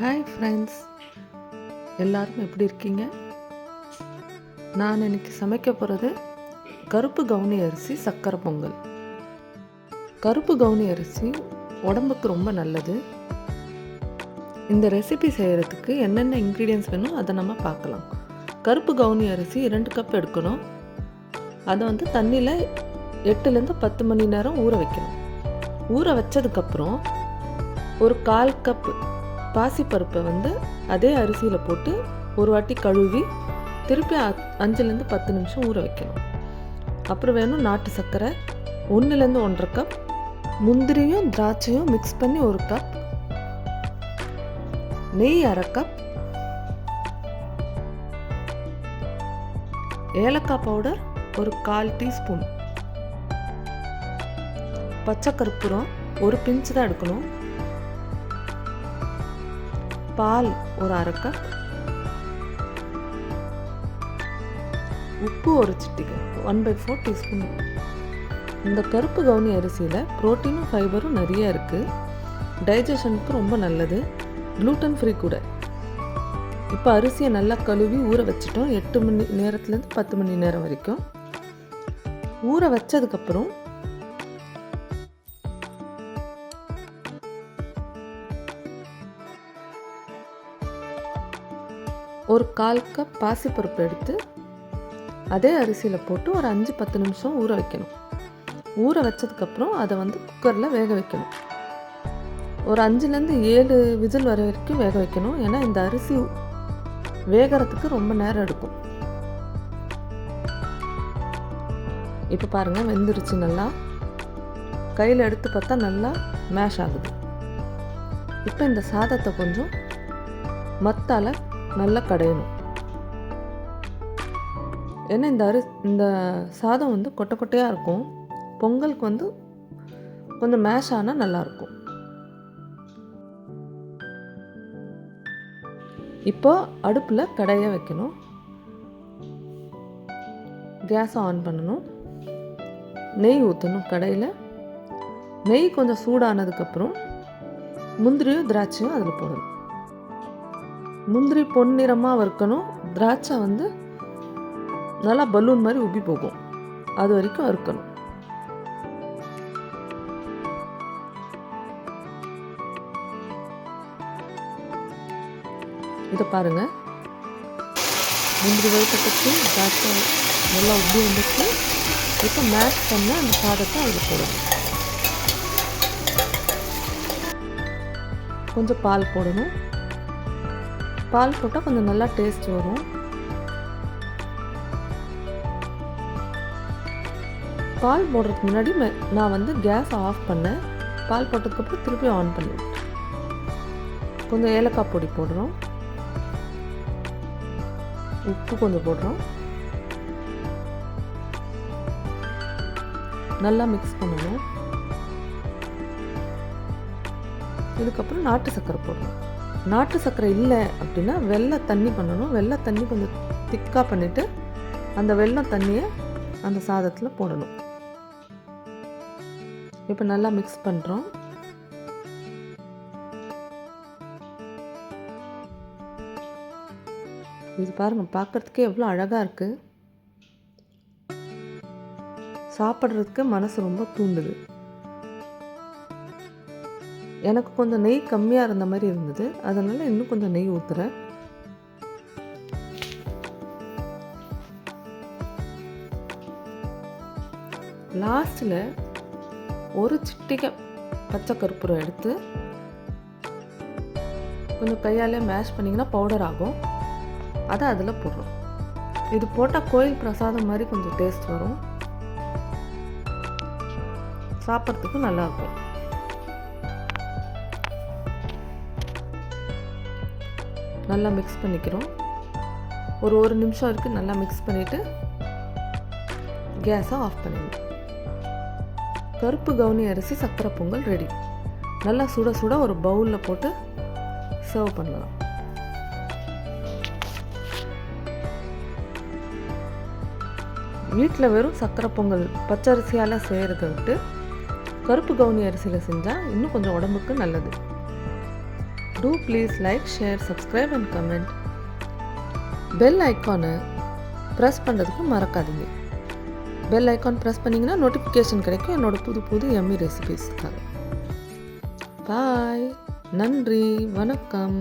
Hi friends எல்லாரும் எப்படி இருக்கீங்க? நான் இன்னைக்கு சமைக்க போகிறது கருப்பு கவுனி அரிசி சக்கரை பொங்கல். கருப்பு கவுனி அரிசி உடம்புக்கு ரொம்ப நல்லது. இந்த ரெசிபி செய்கிறதுக்கு என்னென்ன இன்க்ரீடியன்ஸ் வேணும் அதை நம்ம பார்க்கலாம். கருப்பு கவுனி அரிசி இரண்டு கப் எடுக்கணும். அதை வந்து தண்ணியில் எட்டுலேருந்து பத்து மணி நேரம் ஊற வைக்கணும். ஊற வச்சதுக்கப்புறம் ஒரு கால் கப் பாசிப்பருப்பை வந்து அதே அரிசியில் போட்டு ஒரு வாட்டி கழுவி திருப்பி அ- அஞ்சுலேருந்து பத்து நிமிஷம் ஊற வைக்கணும். அப்புறம் வேணும் நாட்டு சர்க்கரை ஒன்றுலேருந்து ஒன்றரை கப் முந்திரியும் திராட்சையும் மிக்ஸ் பண்ணி ஒரு கப் நெய் அரை கப் ஏலக்காய் பவுடர் ஒரு கால் டீஸ்பூன் பச்சை கற்பூரம் ஒரு பிஞ்சு தான் எடுக்கணும். பால் ஒரு அரை கப் உப்பு ஒரு சிட்டிகை ஒன் பை ஃபோர் டீஸ்பூன் இந்த கருப்பு கவுனி அரிசியில் ப்ரோட்டீனும் ஃபைபரும் நிறைய இருக்குது டைஜஷனுக்கு ரொம்ப நல்லது. க்ளூட்டன் ஃப்ரீ கூட. இப்போ அரிசியை நல்லா கழுவி ஊற வச்சிட்டோம். எட்டு மணி நேரத்துலேருந்து பத்து மணி நேரம் வரைக்கும். ஊற வச்சதுக்கப்புறம் ஒரு கால் கப் பாசிப்பருப்பு எடுத்து அதே அரிசியில் போட்டு ஒரு அஞ்சு பத்து நிமிஷம் ஊற வைக்கணும். ஊற வச்சதுக்கப்புறம் அதை வந்து குக்கரில் வேக வைக்கணும். ஒரு அஞ்சுலேருந்து ஏழு விசில் வர வரைக்கும் வேக வைக்கணும். ஏன்னா இந்த அரிசி வேகறதுக்கு ரொம்ப நேரம் எடுக்கும். இப்போ பாருங்கள் வெந்துருச்சு நல்லா. கையில் எடுத்து பார்த்தா நல்லா மேஷ் ஆகுது. இப்போ இந்த சாதத்தை கொஞ்சம் மத்தால நல்லா கடையணும் ஏன்னா இந்த அரி இந்த சாதம் வந்து கொட்டை கொட்டையாக இருக்கும். பொங்கலுக்கு வந்து கொஞ்சம் மேஷ் ஆனால் நல்லாயிருக்கும் இப்போ அடுப்பில் கடைய வைக்கணும். கேஸை ஆன் பண்ணணும். நெய் ஊற்றணும் கடையில். நெய் கொஞ்சம் சூடானதுக்கப்புறம் முந்திரியும் திராட்சையும் அதில் போடணும். முந்திரி பொன்னிறமாக வறுக்கணும். திராட்சை வந்து நல்லா பலூன் மாதிரி உப்பி போகும். அது வரைக்கும் வறுக்கணும். இதை பாருங்க. முந்திரி வறுத்த பற்றி திராட்சை நல்லா உப்பி வந்துச்சு. இப்போ மேஷ் பண்ண அந்த சாதத்தை அதில் போடணும். கொஞ்சம் பால் போடணும். பால் போட்டால் கொஞ்சம் நல்லா டேஸ்ட் வரும். பால் போடுறதுக்கு முன்னாடி நான் வந்து கேஸ் ஆஃப் பண்ணேன். பால் போட்டதுக்கப்புறம் திருப்பி ஆன் பண்ணிவிட்டேன் கொஞ்சம் ஏலக்காய் பொடி போடுறோம். உப்பு கொஞ்சம் போடுறோம். நல்லா மிக்ஸ் பண்ணணும். இதுக்கப்புறம் நாட்டு சர்க்கரை போடுறோம். நாட்டு சர்க்கரை இல்லை அப்படின்னா வெள்ளை தண்ணி பண்ணணும். வெள்ளை தண்ணி கொஞ்சம் திக்காக பண்ணிவிட்டு அந்த வெள்ளம் தண்ணியை அந்த சாதத்தில் போடணும். இப்போ நல்லா மிக்ஸ் பண்ணுறோம் இது பாருங்கள் பார்க்கறதுக்கே எவ்வளோ அழகாக இருக்குது சாப்பிட்றதுக்கு மனசு ரொம்ப தூண்டுது. எனக்கு கொஞ்சம் நெய் கம்மியாக இருந்த மாதிரி இருந்தது. அதனால் இன்னும் கொஞ்சம் நெய் ஊற்றுறேன் லாஸ்ட்டில் ஒரு சிட்டிகை பச்சை கற்பூரம் எடுத்து கொஞ்சம் கையாலே மேஷ் பண்ணிங்கன்னா பவுடர் ஆகும். அதை அதில் போடுறோம். இது போட்டால் கோயில் பிரசாதம் மாதிரி கொஞ்சம் டேஸ்ட் வரும். சாப்பிட்றதுக்கு நல்லாயிருக்கும் நல்லா மிக்ஸ் பண்ணிக்கிறோம். ஒரு ஒரு நிமிஷம் இருக்குது நல்லா மிக்ஸ் பண்ணிவிட்டு கேஸை ஆஃப் பண்ணிடணும். கருப்பு கவுனி அரிசி சக்கரை பொங்கல் ரெடி நல்லா சுட சுட ஒரு பவுலில் போட்டு சர்வ் பண்ணலாம். வீட்டில் வெறும் சக்கரை பொங்கல் பச்சரிசியால் செய்கிறத விட்டு கருப்பு கவுனி அரிசியில் செஞ்சால் இன்னும் கொஞ்சம் உடம்புக்கு நல்லது. Do please like share subscribe and comment bell ஐக்கானை ப்ரெஸ் பண்ணுறதுக்கு மறக்காதீங்க. பெல் ஐக்கான் ப்ரெஸ் பண்ணிங்கன்னா நோட்டிஃபிகேஷன் கிடைக்கும். என்னோட புது புது எம்மி ரெசிபிஸ்க்காக பாய் நன்றி. வணக்கம்.